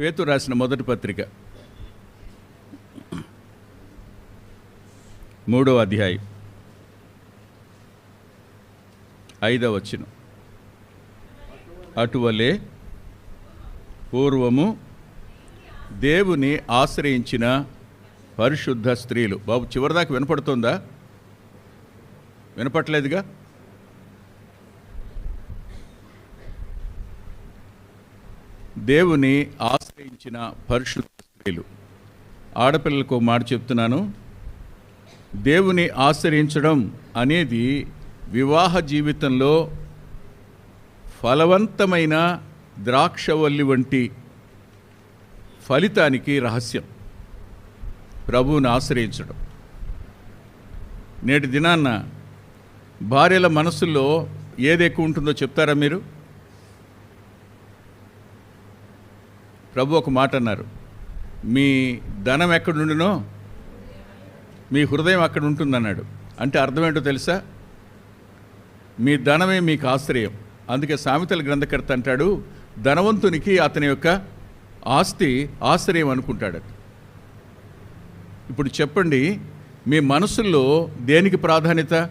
పేతు రాసిన మొదటి పత్రిక. మూడో అధ్యాయం. ఐదవ వచ్చిన అటువలే పూర్వము దేవుని ఆశ్రయించిన పరిశుద్ధ స్త్రీలు. బాబు చివరిదాకా వినపడుతుందా? వినపట్లేదుగా దేవుని ఆశ్రయించిన పరిశుద్ధ స్త్రీలు. ఆడపిల్లలకు మాట చెప్తున్నాను. దేవుని ఆశ్రయించడం అనేది వివాహ జీవితంలో ఫలవంతమైన ద్రాక్షవల్లి వంటి ఫలితానికి రహస్యం. ప్రభువుని ఆశ్రయించడం. నేటి దినాన్న భార్యల మనసుల్లో ఏది ఎక్కువ ఉంటుందో చెప్తారా మీరు? ప్రభు ఒక మాట అన్నారు. మీ ధనం ఎక్కడుండునో మీ హృదయం అక్కడ ఉంటుందన్నాడు. అంటే అర్థమేంటో తెలుసా? మీ ధనమే మీకు ఆశ్రయం. అందుకే సామెతల గ్రంథకర్త అంటాడు ధనవంతునికి అతని యొక్క ఆస్తి ఆశ్రయం అనుకుంటాడు ఇప్పుడు చెప్పండి మీ మనసుల్లో దేనికి ప్రాధాన్యత?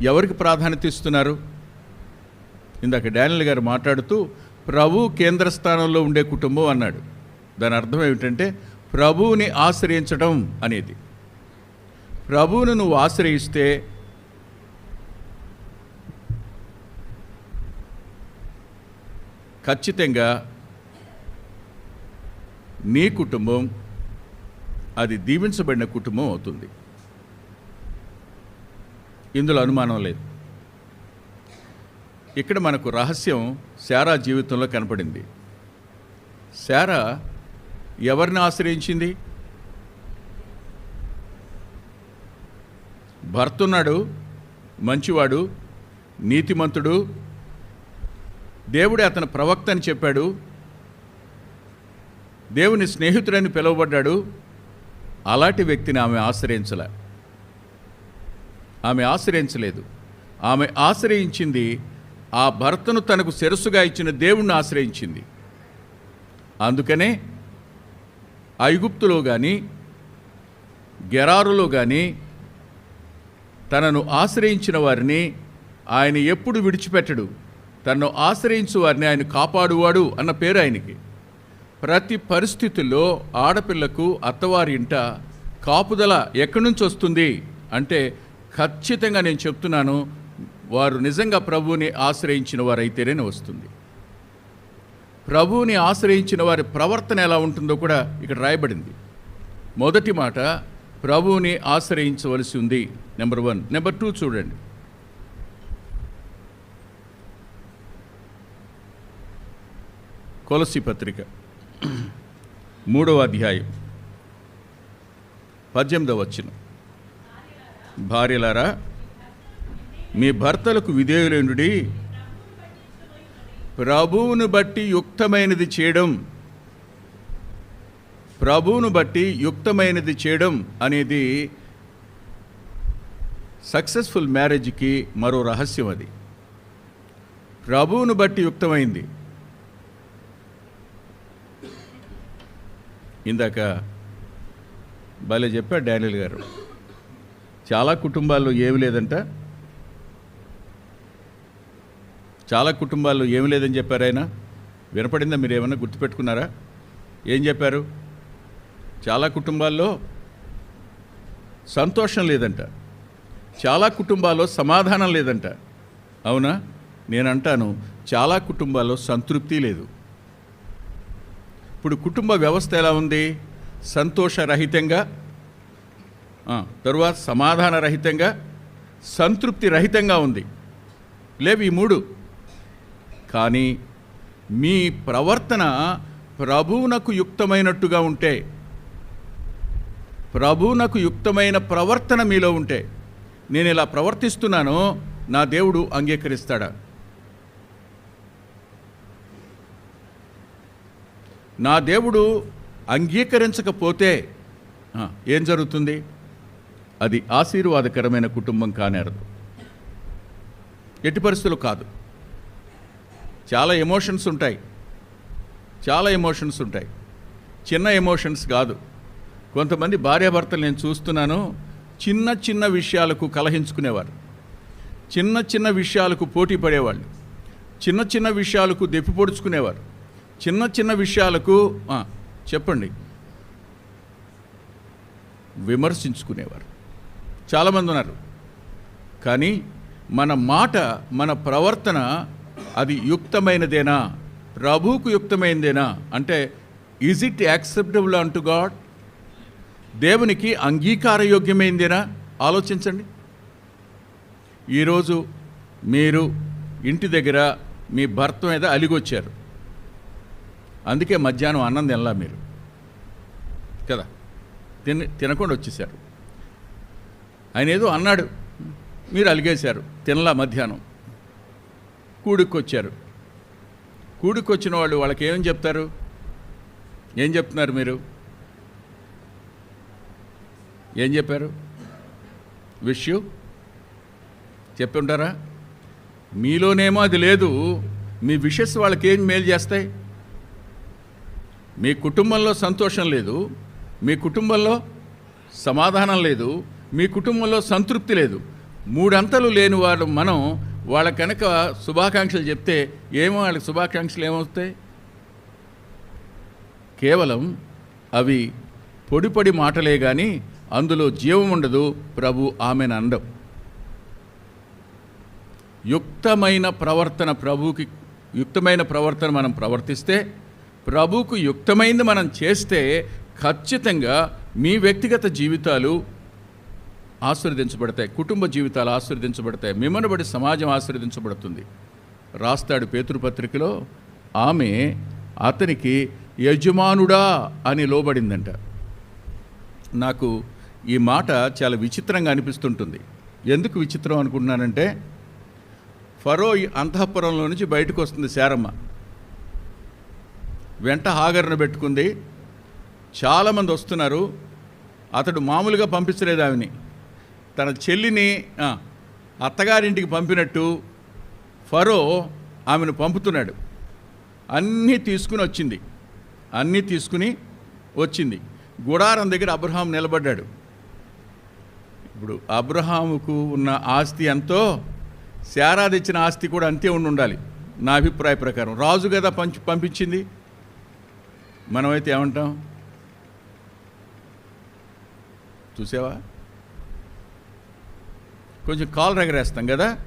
ఎవరికి ప్రాధాన్యత ఇస్తున్నారు? ఇందాక డానియల్ గారు మాట్లాడుతూ ప్రభు కేంద్ర స్థానంలో ఉండే కుటుంబం అన్నాడు. దాని అర్థం ఏమిటంటే ప్రభువుని ఆశ్రయించడం అనేది. ప్రభువును నువ్వు ఆశ్రయిస్తే ఖచ్చితంగా నీ కుటుంబం అది దీవించబడిన కుటుంబం అవుతుంది. ఇందులో అనుమానం లేదు. ఇక్కడ మనకు రహస్యం శారా జీవితంలో కనపడింది. శారా ఎవరిని ఆశ్రయించింది? భర్త ఉన్నాడు మంచివాడు నీతిమంతుడు దేవుడే అతని ప్రవక్త అని చెప్పాడు దేవుని స్నేహితుడని పిలువబడ్డాడు అలాంటి వ్యక్తిని ఆమె ఆశ్రయించలే. ఆమె ఆశ్రయించలేదు. ఆమె ఆశ్రయించింది ఆ భర్తను తనకు శిరస్సుగా ఇచ్చిన దేవుణ్ణి ఆశ్రయించింది. అందుకనే ఐగుప్తులో కానీ గెరారులో కానీ తనను ఆశ్రయించిన వారిని ఆయన ఎప్పుడు విడిచిపెట్టడు. తనను ఆశ్రయించు వారిని ఆయన కాపాడువాడు అన్న పేరు ఆయనకి. ప్రతి పరిస్థితుల్లో ఆడపిల్లకు అత్తవారి ఇంట కాపుదల ఎక్కడి నుంచి వస్తుంది? అంటే ఖచ్చితంగా నేను చెప్తున్నాను వారు నిజంగా ప్రభువుని ఆశ్రయించిన వారైతేనే వస్తుంది. ప్రభువుని ఆశ్రయించిన వారి ప్రవర్తన ఎలా ఉంటుందో కూడా ఇక్కడ రాయబడింది. మొదటి మాట ప్రభువుని ఆశ్రయించవలసి ఉంది నెంబర్ వన్. నెంబర్ టూ చూడండి. కొలసి పత్రిక మూడవ అధ్యాయం పద్దెనిమిదవ వచ్చిన భార్యలారా మీ భర్తలకు విధేయులేనుడి. ప్రభువును బట్టి యుక్తమైనది చేయడం ప్రభువును బట్టి యుక్తమైనది చేయడం అనేది సక్సెస్ఫుల్ మ్యారేజ్కి మరో రహస్యం అది. ప్రభువును బట్టి యుక్తమైంది. ఇందాక భలే చెప్పాడు డానియల్ గారు. చాలా కుటుంబాల్లో ఏమి లేదంట. చాలా కుటుంబాలు ఏమి లేదని చెప్పారు ఆయన. వినపడిందా మీరు ఏమైనా గుర్తుపెట్టుకున్నారా? ఏం చెప్పారు? చాలా కుటుంబాల్లో సంతోషం లేదంట. చాలా కుటుంబాల్లో సమాధానం లేదంట. అవునా? నేను అంటాను చాలా కుటుంబాల్లో సంతృప్తి లేదు. ఇప్పుడు కుటుంబ వ్యవస్థ ఎలా ఉంది? సంతోషరహితంగా? తరువాత సమాధాన రహితంగా సంతృప్తి రహితంగా ఉంది. లేవు ఈ మూడు. కానీ మీ ప్రవర్తన ప్రభువునకు యుక్తమైనట్టుగా ఉంటే ప్రభువునకు యుక్తమైన ప్రవర్తన మీలో ఉంటే నేను ఇలా ప్రవర్తిస్తున్నానో నా దేవుడు అంగీకరిస్తాడా? నా దేవుడు అంగీకరించకపోతే ఏం జరుగుతుంది? అది ఆశీర్వాదకరమైన కుటుంబం కానేరదు. ఎట్టి పరిస్థితులు కాదు. చాలా ఎమోషన్స్ ఉంటాయి. చాలా ఎమోషన్స్ ఉంటాయి. చిన్న ఎమోషన్స్ కాదు. కొంతమంది భార్యాభర్తలు నేను చూస్తున్నాను. చిన్న చిన్న విషయాలకు కలహించుకునేవారు. చిన్న చిన్న విషయాలకు పోటీ పడేవాళ్ళు. చిన్న చిన్న విషయాలకు దెప్పి పొడుచుకునేవారు. చిన్న చిన్న విషయాలకు చెప్పండి. విమర్శించుకునేవారు. చాలామంది ఉన్నారు. కానీ మన మాట మన ప్రవర్తన అది యుక్తమైనదేనా? ప్రభువుకు యుక్తమైనదేనా అంటే is it acceptable unto God దేవునికి అంగీకారయోగ్యమైందేనా? ఆలోచించండి. ఈరోజు మీరు ఇంటి దగ్గర మీ భర్త మీద అలిగొచ్చారు. అందుకే మధ్యాహ్నం అన్నం తినలా మీరు. కదా? తిన తినకుండా వచ్చేసారు. ఆయన ఏదో అన్నాడు. మీరు అలిగేశారు. తినలా మధ్యాహ్నం. కూడుకొచ్చారు. కూడుకొచ్చిన వాళ్ళు వాళ్ళకి ఏం చెప్తారు? ఏం చెప్తున్నారు మీరు? ఏం చెప్పారు? Wish you? చెప్పి ఉంటారా మీలోనేమో అది లేదు. మీ విషెస్ వాళ్ళకి ఏం మేలు చేస్తాయి? మీ కుటుంబంలో సంతోషం లేదు. మీ కుటుంబంలో సమాధానం లేదు. మీ కుటుంబంలో సంతృప్తి లేదు. మూడంతలు లేని వాళ్ళు మనం వాళ్ళ కనుక శుభాకాంక్షలు చెప్తే ఏమో వాళ్ళకి శుభాకాంక్షలు ఏమవుతాయి కేవలం అవి పొడి పొడి మాటలే కానీ అందులో జీవం ఉండదు ప్రభు ఆమెను అండం యుక్తమైన ప్రవర్తన ప్రభువుకి యుక్తమైన ప్రవర్తన మనం ప్రవర్తిస్తే ప్రభువుకు యుక్తమైంది మనం చేస్తే ఖచ్చితంగా మీ వ్యక్తిగత జీవితాలు ఆశీర్వదించబడతాయి కుటుంబ జీవితాలు ఆశీర్వదించబడతాయి మిమ్మల్ని బట్టి సమాజం ఆశీర్వదించబడుతుంది. రాస్తాడు పేతృపత్రికలో ఆమె అతనికి యజమానుడా అని లోబడిందంట. నాకు ఈ మాట చాలా విచిత్రంగా అనిపిస్తుంటుంది. ఎందుకు విచిత్రం అనుకుంటున్నానంటే ఫరో అంతఃపురంలో నుంచి బయటకు వస్తుంది శారమ్మ. వెంట హాగర్ను పెట్టుకుంది. చాలామంది వస్తున్నారు. అతడు మామూలుగా పంపించలేదు ఆమెని. తన చెల్లిని అత్తగారింటికి పంపినట్టు ఫరో ఆమెను పంపుతున్నాడు. అన్నీ తీసుకుని వచ్చింది. అన్నీ తీసుకుని వచ్చింది. గుడారం దగ్గర అబ్రహాం నిలబడ్డాడు. ఇప్పుడు అబ్రహాముకు ఉన్న ఆస్తి ఎంతో శారా తెచ్చిన ఆస్తి కూడా అంతే ఉండి ఉండాలి నా అభిప్రాయ ప్రకారం. రాజు కదా పంచి పంపించింది. మనమైతే ఏమంటాం? చూసావా? కొంచెం కాలు రగరేస్తాం కదా?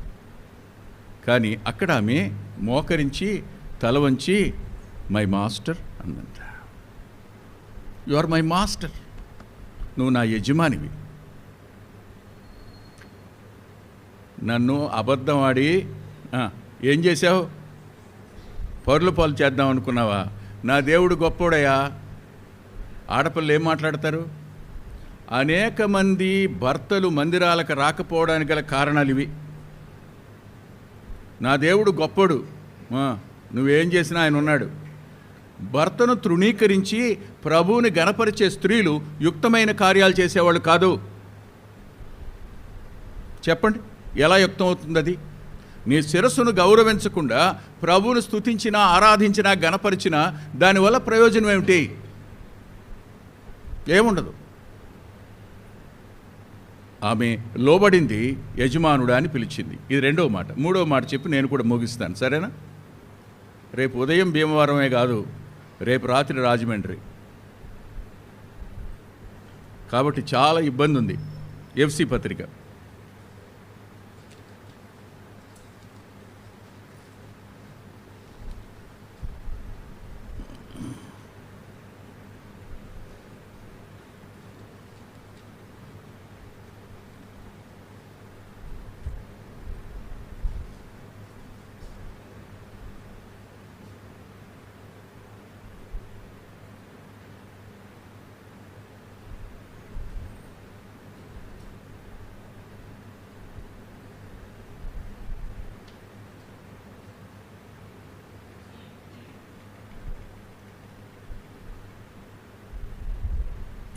కానీ అక్కడ ఆమె మోకరించి తల వంచి మై మాస్టర్ అందంట యు ఆర్ మై మాస్టర్ నువ్వు నా యజమానివి. నన్ను అబద్ధం ఆడి ఏం చేశావు? పరుల పాలు చేద్దాం అనుకున్నావా? నా దేవుడు గొప్పోడయ్యా ఆడపిల్లలు ఏం మాట్లాడతారు? అనేక మంది భర్తలు మందిరాలకు రాకపోవడానికి గల కారణాలు ఇవి. నా దేవుడు గొప్పడు. నువ్వేం చేసినా ఆయన ఉన్నాడు. భర్తను తృణీకరించి ప్రభువుని గణపరిచే స్త్రీలు యుక్తమైన కార్యాలు చేసేవాళ్ళు కాదు. చెప్పండి ఎలా యుక్తం అవుతుంది అది నీ శిరస్సును గౌరవించకుండా ప్రభువును స్థుతించినా ఆరాధించినా గణపరిచినా దానివల్ల ప్రయోజనం ఏమిటి? ఏముండదు. ఆమె లోబడింది యజమానుడా అని పిలిచింది. ఇది రెండవ మాట. మూడవ మాట చెప్పి నేను కూడా ముగిస్తాను. సరేనా? రేపు ఉదయం భీమవరమే కాదు రేపు రాత్రి రాజమండ్రి. కాబట్టి చాలా ఇబ్బంది ఉంది ఎఫ్సి పత్రిక.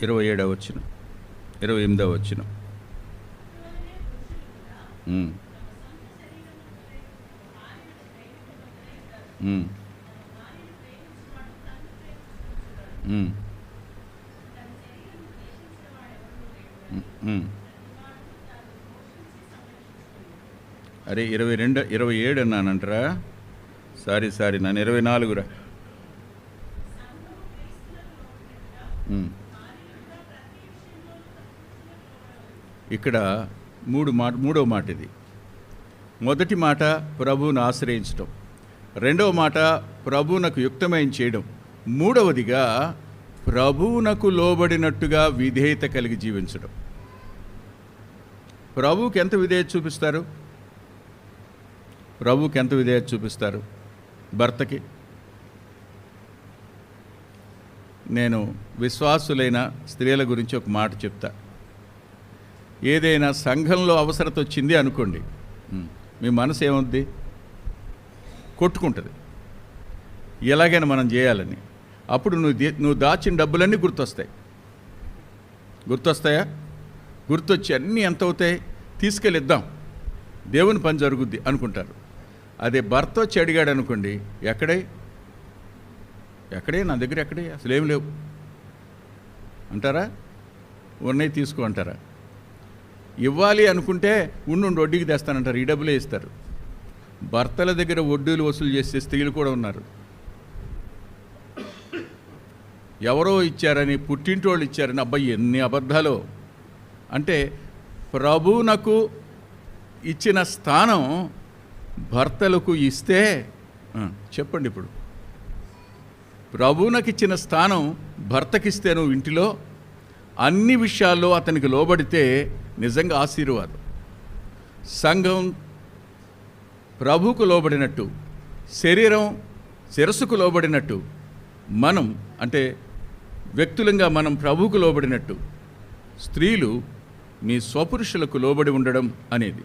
ఇరవై ఏడవ వచ్చిన ఇరవై ఎనిమిదవ వచ్చిన అరే ఇరవై రెండు ఇరవై ఏడు అన్నానంటారా? సారీ సారీ నన్ను ఇరవై నాలుగురా. ఇక్కడ మూడు మాట మూడవ మాట ఇది. మొదటి మాట ప్రభువును ఆశ్రయించడం రెండవ మాట ప్రభువునకు యుక్తమైన చేయడం. మూడవదిగా ప్రభువునకు లోబడినట్టుగా విధేయత కలిగి జీవించడం. ప్రభువుకి ఎంత విధేయత చూపిస్తారు? ప్రభువుకి ఎంత విధేయత చూపిస్తారు? భర్తకి? నేను విశ్వాసులైన స్త్రీల గురించి ఒక మాట చెప్తా. ఏదైనా సంఘంలో అవసరత వచ్చింది అనుకోండి. మీ మనసు ఏముంది? కొట్టుకుంటుంది. ఎలాగైనా మనం చేయాలని. అప్పుడు నువ్వు దే- నువ్వు దాచిన డబ్బులన్నీ గుర్తొస్తాయి. గుర్తొస్తాయా? గుర్తొచ్చి అన్నీ ఎంత అవుతాయి తీసుకెళ్ళిద్దాం. దేవుని పని జరుగుద్ది అనుకుంటారు. అదే భర్త వచ్చి అడిగాడు అనుకోండి ఎక్కడే? ఎక్కడే? నా దగ్గర ఎక్కడే? అసలు లేవు. అంటారా? ఉన్నాయి తీసుకో అంటారా? ఇవ్వాలి అనుకుంటే ఉండు వడ్డీకి తెస్తానంటారు. ఈ డబ్బులే ఇస్తారు. భర్తల దగ్గర వడ్డీలు వసూలు చేసే స్త్రీలు కూడా ఉన్నారు. ఎవరో ఇచ్చారని పుట్టింటోళ్ళు ఇచ్చారని అబ్బాయి ఎన్ని అబద్ధాలు. అంటే ప్రభువునకు ఇచ్చిన స్థానం భర్తలకు ఇస్తే చెప్పండి ఇప్పుడు. ప్రభువునకు ఇచ్చిన స్థానం భర్తకిస్తే నువ్వు ఇంటిలో అన్ని విషయాల్లో అతనికి లోబడితే నిజంగా ఆశీర్వాదం. సంఘం ప్రభుకు లోబడినట్టు శరీరం శిరస్సుకు లోబడినట్టు మనం అంటే వ్యక్తులంగా మనం ప్రభువుకు లోబడినట్టు స్త్రీలు మీ స్వపురుషులకు లోబడి ఉండడం అనేది.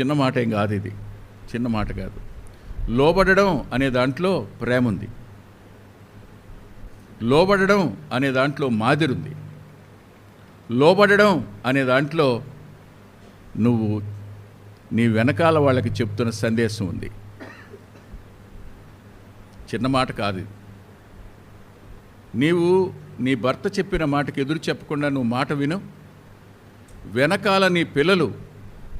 చిన్న మాట ఏం కాదు ఇది. చిన్న మాట కాదు. లోబడడం అనే దాంట్లో ప్రేమ ఉంది లోబడడం అనే దాంట్లో మాదిరుంది. లోబడడం అనే దాంట్లో నువ్వు నీ వెనకాల వాళ్ళకి చెప్తున్న సందేశం ఉంది. చిన్న మాట కాదు నీవు నీ భర్త చెప్పిన మాటకి ఎదురు చెప్పకుండా నువ్వు మాట విను. వెనకాల నీ పిల్లలు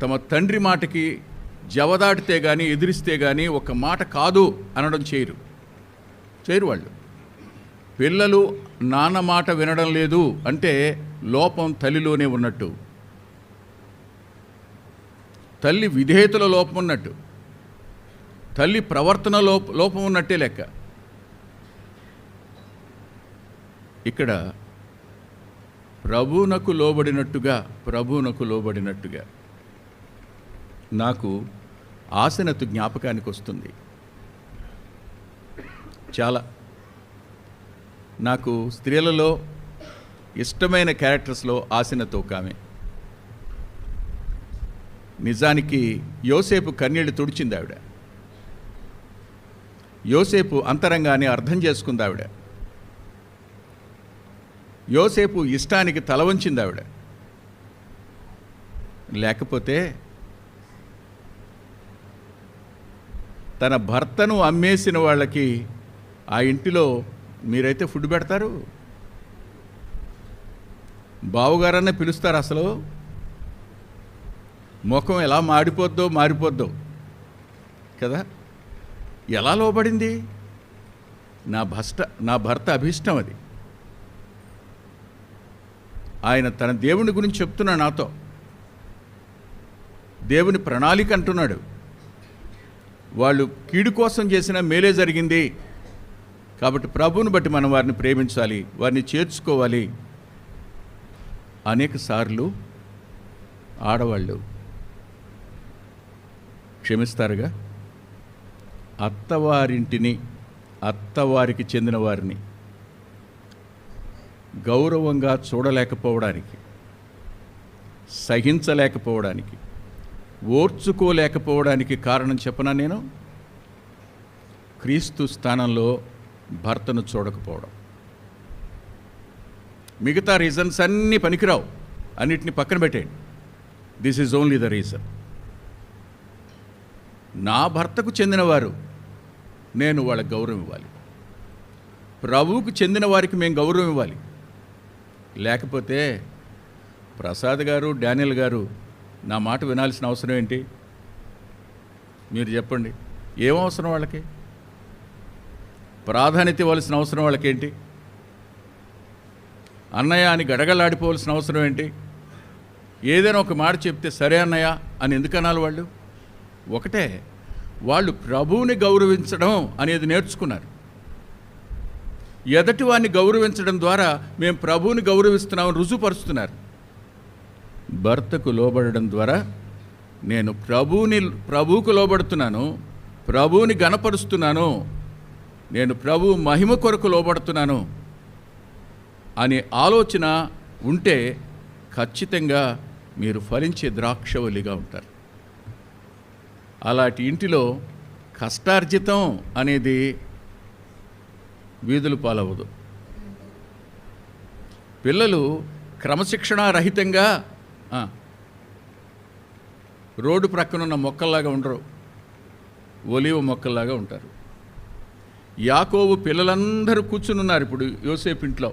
తమ తండ్రి మాటకి జవదాటితే కానీ ఎదిరిస్తే కానీ ఒక మాట కాదు అనడం చేయరు. చేయరు వాళ్ళు. పిల్లలు నాన్న మాట వినడం లేదు అంటే లోపం తల్లిలోనే ఉన్నట్టు. తల్లి విధేయతలో లోపం ఉన్నట్టు. తల్లి ప్రవర్తన లోప లోపం ఉన్నట్టే లెక్క. ఇక్కడ ప్రభువునకు లోబడినట్టుగా ప్రభువునకు లోబడినట్టుగా నాకు ఆసనతు జ్ఞాపకానికి వస్తుంది. చాలా. నాకు స్త్రీలలో ఇష్టమైన క్యారెక్టర్స్లో ఆసనతో ఒక నిజానికి యోసేపు కన్నీళ్ళు తుడిచింది ఆవిడ యోసేపు అంతరంగాన్ని అర్థం చేసుకుంది ఆవిడ యోసేపు ఇష్టానికి తల వంచింది ఆవిడ లేకపోతే తన భర్తను అమ్మేసిన వాళ్ళకి ఆ ఇంటిలో మీరైతే ఫుడ్ పెడతారు? బావుగారనే పిలుస్తారు అసలు. ముఖం ఎలా మాడిపోద్దో మారిపోద్దో. కదా? ఎలా లోబడింది? నా భర్త నా భర్త అభిష్టం అది. ఆయన తన దేవుని గురించి చెప్తున్నాడు నాతో. దేవుని ప్రణాళిక అంటున్నాడు. వాళ్ళు కీడు కోసం చేసిన మేలే జరిగింది. కాబట్టి ప్రభువుని బట్టి మనం వారిని ప్రేమించాలి వారిని చేర్చుకోవాలి. అనేక సార్లు ఆడవాళ్ళు క్షమిస్తారుగా అత్తవారింటిని అత్తవారికి చెందిన వారిని గౌరవంగా చూడలేకపోవడానికి సహించలేకపోవడానికి ఓర్చుకోలేకపోవడానికి కారణం చెప్పనా నేను? క్రీస్తు స్థానంలో భర్తను చూడకపోవడం. మిగతా రీజన్స్ అన్నీ పనికిరావు. అన్నిటిని పక్కన పెట్టేయండి. This is only the reason నా భర్తకు చెందినవారు నేను వాళ్ళకి గౌరవం ఇవ్వాలి. ప్రభువుకు చెందిన వారికి మేము గౌరవం ఇవ్వాలి. లేకపోతే ప్రసాద్ గారు డానియల్ గారు నా మాట వినాల్సిన అవసరం ఏంటి? మీరు చెప్పండి. ఏం అవసరం వాళ్ళకి? ప్రాధాన్యత ఇవ్వాల్సిన అవసరం వాళ్ళకేంటి? అన్నయ్య అని గడగలాడిపోవాల్సిన అవసరం ఏంటి? ఏదైనా ఒక మాట చెప్తే సరే అన్నయ్య అని ఎందుకనాలి వాళ్ళు? ఒకటే వాళ్ళు ప్రభువుని గౌరవించడం అనేది నేర్చుకున్నారు. ఎదటి వారిని గౌరవించడం ద్వారా మేము ప్రభువుని గౌరవిస్తున్నామని రుజుపరుస్తున్నారు భర్తకు లోబడడం ద్వారా నేను ప్రభువుని ప్రభువుకు లోబడుతున్నాను ప్రభువుని గణపరుస్తున్నాను నేను ప్రభు మహిమ కొరకు లోబడుతున్నాను అనే ఆలోచన ఉంటే ఖచ్చితంగా మీరు ఫలించే ద్రాక్షవల్లిగా ఉంటారు. అలాంటి ఇంటిలో కష్టార్జితం అనేది వీధులు పాలవదు పిల్లలు క్రమశిక్షణారహితంగా రోడ్డు ప్రక్కనున్న మొక్కల్లాగా ఉండరు. ఒలివ మొక్కల్లాగా ఉంటారు. యాకోబు పిల్లలందరూ కూర్చుని ఉన్నారు ఇప్పుడు యోసేపు ఇంట్లో.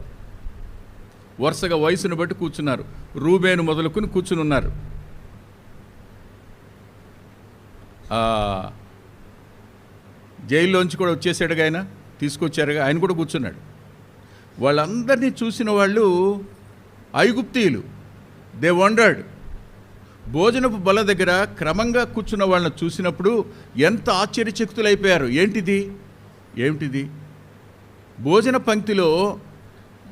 వరుసగా వయసును బట్టి కూర్చున్నారు. రూబేను మొదలుకుని కూర్చుని ఉన్నారు జైల్లోంచి కూడా వచ్చేసాడుగా ఆయన తీసుకొచ్చారుగా ఆయన కూడా కూర్చున్నాడు. వాళ్ళందరినీ చూసిన వాళ్ళు ఐగుప్తీయులు. They wondered. భోజనపు బల దగ్గర క్రమంగా కూర్చున్న వాళ్ళని చూసినప్పుడు ఎంత ఆశ్చర్యచకితులైపోయారు. ఏంటిది? ఏమిటిది? భోజన పంక్తిలో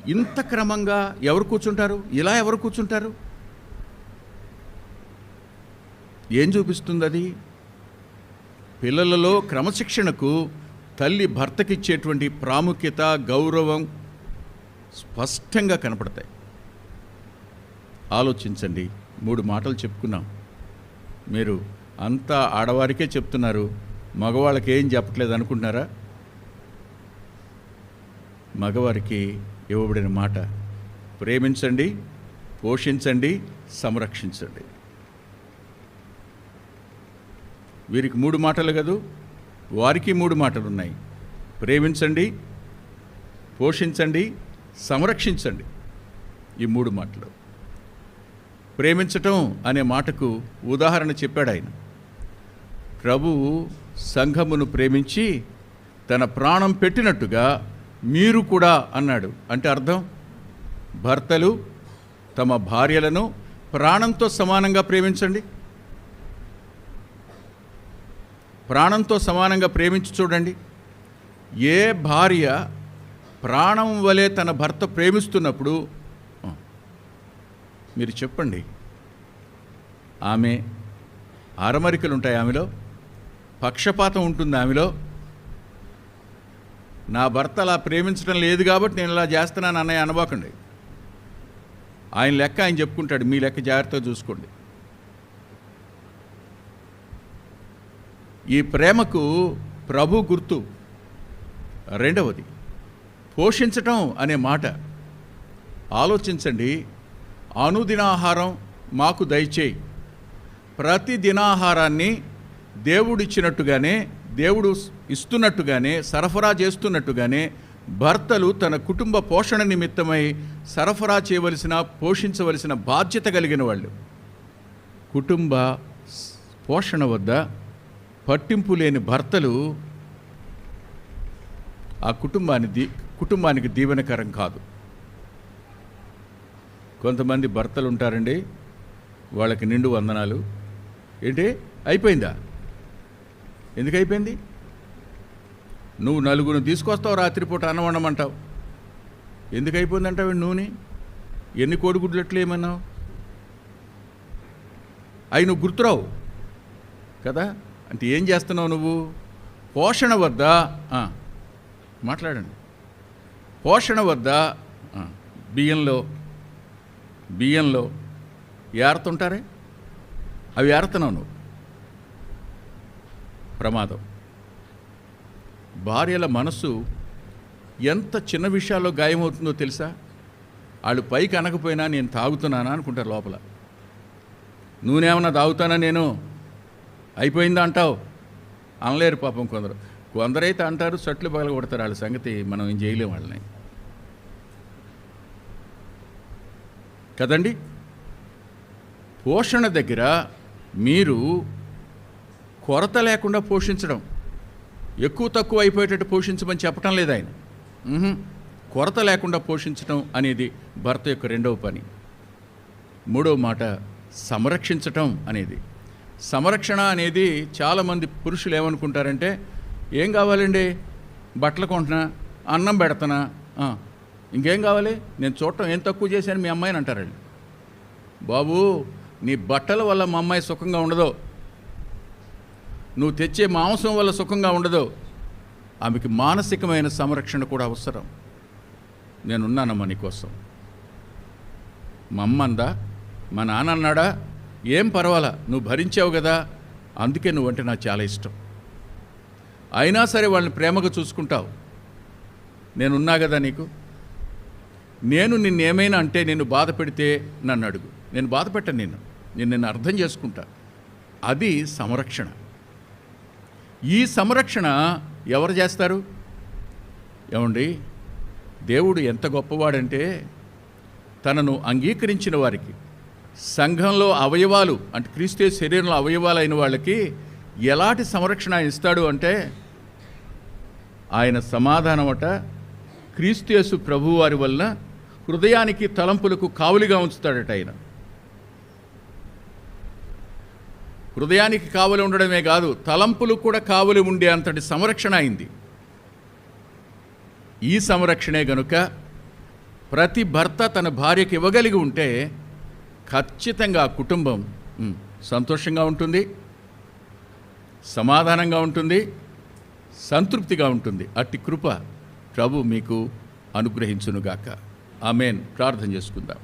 ఇంత క్రమంగా ఎవరు కూర్చుంటారు? ఇలా ఎవరు కూర్చుంటారు? ఏం చూపిస్తుంది అది పిల్లలలో క్రమశిక్షణకు తల్లి భర్తకిచ్చేటువంటి ప్రాముఖ్యత గౌరవం స్పష్టంగా కనపడతాయి. ఆలోచించండి. మూడు మాటలు చెప్పుకున్నాం. మీరు అంతా ఆడవారికే చెప్తున్నారు. మగవాళ్ళకి ఏం చెప్పట్లేదు అనుకుంటున్నారా? మగవారికి ఇవ్వబడిన మాట. ప్రేమించండి పోషించండి సంరక్షించండి. వీరికి మూడు మాటలు కదూ? వారికి మూడు మాటలు ఉన్నాయి ప్రేమించండి పోషించండి సంరక్షించండి. ఈ మూడు మాటలు. ప్రేమించటం అనే మాటకు ఉదాహరణ చెప్పాడు ఆయన. ప్రభువు సంఘమును ప్రేమించి తన ప్రాణం పెట్టినట్టుగా మీరు కూడా అన్నాడు. అంటే అర్థం? భర్తలు తమ భార్యలను ప్రాణంతో సమానంగా ప్రేమించండి. ప్రాణంతో సమానంగా ప్రేమించి చూడండి. ఏ భార్య ప్రాణం వలె తన భర్త ప్రేమిస్తున్నప్పుడు మీరు చెప్పండి. ఆమె ఆరమరికలు ఉంటాయి ఆమెలో పక్షపాతం ఉంటుంది ఆమెలో నా భర్త అలా ప్రేమించడం లేదు కాబట్టి నేను ఇలా చేస్తున్నాను అన్నయ్య అనబోకండి. ఆయన లెక్క ఆయన చెప్పుకుంటాడు మీ లెక్క జాగ్రత్తగా చూసుకోండి. ఈ ప్రేమకు ప్రభు గుర్తు. రెండవది పోషించటం అనే మాట. ఆలోచించండి అనుదినాహారం మాకు దయచేయి. ప్రతి దినాహారాన్ని దేవుడిచ్చినట్టుగానే దేవుడు ఇస్తున్నట్టుగానే సరఫరా చేస్తున్నట్టుగానే భర్తలు తన కుటుంబ పోషణ నిమిత్తమై సరఫరా చేయవలసిన పోషించవలసిన బాధ్యత కలిగిన వాళ్ళు. కుటుంబ పోషణ వద్ద పట్టింపు లేని భర్తలు ఆ కుటుంబాన్ని దీ కుటుంబానికి దీవెనకరం కాదు. కొంతమంది భర్తలు ఉంటారండి వాళ్ళకి నిండు వందనాలు. ఏంటి? అయిపోయిందా? ఎందుకు అయిపోయింది నువ్వు నలుగురిని తీసుకొస్తావు రాత్రిపూట అన్నం వండమంటావు. ఎందుకైపోయిందంటావు నూనె? ఎన్ని కోడిగుడ్లట్లు ఏమన్నావు? అవి నువ్వు గుర్తురావు. కదా? అంటే ఏం చేస్తున్నావు నువ్వు? పోషణ వద్ద మాట్లాడండి. పోషణ వద్ద బియ్యంలో బియ్యంలో ఏరుతుంటారే? అవి ఏరుతున్నావు నువ్వు. ప్రమాదం. భార్యల మనస్సు ఎంత చిన్న విషయాల్లో గాయమవుతుందో తెలుసా? వాళ్ళు పైకి అనకపోయినా నేను తాగుతున్నానా అనుకుంటారు లోపల. నూనెమన్నా తాగుతానా నేను? అయిపోయిందా అంటావు? అనలేరు పాపం కొందరు. కొందరైతే అంటారు సట్లు పగల కొడతారు వాళ్ళ సంగతి మనం ఏం చేయలేం వాళ్ళని. కదండి? పోషణ దగ్గర మీరు కొరత లేకుండా పోషించడం ఎక్కువ తక్కువ అయిపోయేటట్టు పోషించమని చెప్పటం లేదు ఆయన. కొరత లేకుండా పోషించడం అనేది భర్త యొక్క రెండవ పని. మూడవ మాట సంరక్షించటం అనేది. సంరక్షణ అనేది చాలామంది పురుషులు ఏమనుకుంటారంటే ఏం కావాలండి? బట్టలు కొంటున్నా అన్నం పెడతనా? ఇంకేం కావాలి? నేను చూడటం ఏం తక్కువ చేశాను? మీ అమ్మాయిని అంటారండి బాబు నీ బట్టల వల్ల మా అమ్మాయి సుఖంగా ఉండదు. నువ్వు తెచ్చే మాంసం వల్ల సుఖంగా ఉండదు. ఆమెకి మానసికమైన సంరక్షణ కూడా అవసరం. నేనున్నానమ్మా నీకోసం. మా అమ్మ అందా? మా నాన్న అన్నాడా? ఏం పర్వాలా? నువ్వు భరించావు కదా. అందుకే నువ్వంటే నాకు చాలా ఇష్టం. అయినా సరే వాళ్ళని ప్రేమగా చూసుకుంటావు. నేనున్నా కదా నీకు? నేను నిన్నేమైనా అంటే నేను బాధ పెడితే నన్ను అడుగు. నేను బాధ పెట్టను నిన్ను. నేను నిన్ను అర్థం చేసుకుంటా. అది సంరక్షణ. ఈ సంరక్షణ ఎవరు చేస్తారు? ఏమండి? దేవుడు ఎంత గొప్పవాడంటే తనను అంగీకరించిన వారికి సంఘంలో అవయవాలు అంటే క్రీస్తే శరీరంలో అవయవాలు అయిన వాళ్ళకి ఎలాంటి సంరక్షణ ఇస్తాడు అంటే ఆయన సమాధానమట యేసు ప్రభువారి వలన హృదయానికి తలంపులకు కావులిగా ఉంచుతాడట ఆయన. హృదయానికి కావలి ఉండడమే కాదు తలంపులు కూడా కావలి ఉండే అంతటి సంరక్షణ అయింది. ఈ సంరక్షణే గనుక ప్రతి భర్త తన భార్యకి ఇవ్వగలిగి ఉంటే ఖచ్చితంగా కుటుంబం సంతోషంగా ఉంటుంది సమాధానంగా ఉంటుంది సంతృప్తిగా ఉంటుంది. అట్టి కృప ప్రభు మీకు అనుగ్రహించునుగాక. ఆమెన్. ప్రార్థన చేసుకుందాం.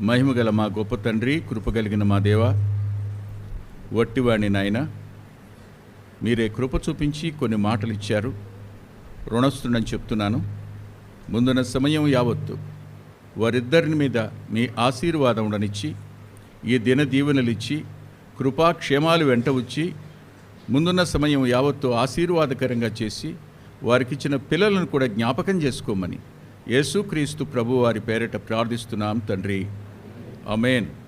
మహిమగల మా గొప్ప తండ్రి కృపగలిగిన మా దేవ వట్టివాణి నాయన మీరే కృప చూపించి కొన్ని మాటలు ఇచ్చారు. రుణస్తుడని చెప్తున్నాను. ముందున్న సమయం యావత్తు వారిద్దరిని మీద మీ ఆశీర్వాదం ఉండనిచ్చి ఈ దిన దీవెనలు ఇచ్చి కృపాక్షేమాలు వెంట వచ్చి ముందున్న సమయం యావత్తు ఆశీర్వాదకరంగా చేసి వారికిచ్చిన పిల్లలను కూడా జ్ఞాపకం చేసుకోమని యేసుక్రీస్తు ప్రభువారి పేరిట ప్రార్థిస్తున్నాం తండ్రి. Amen.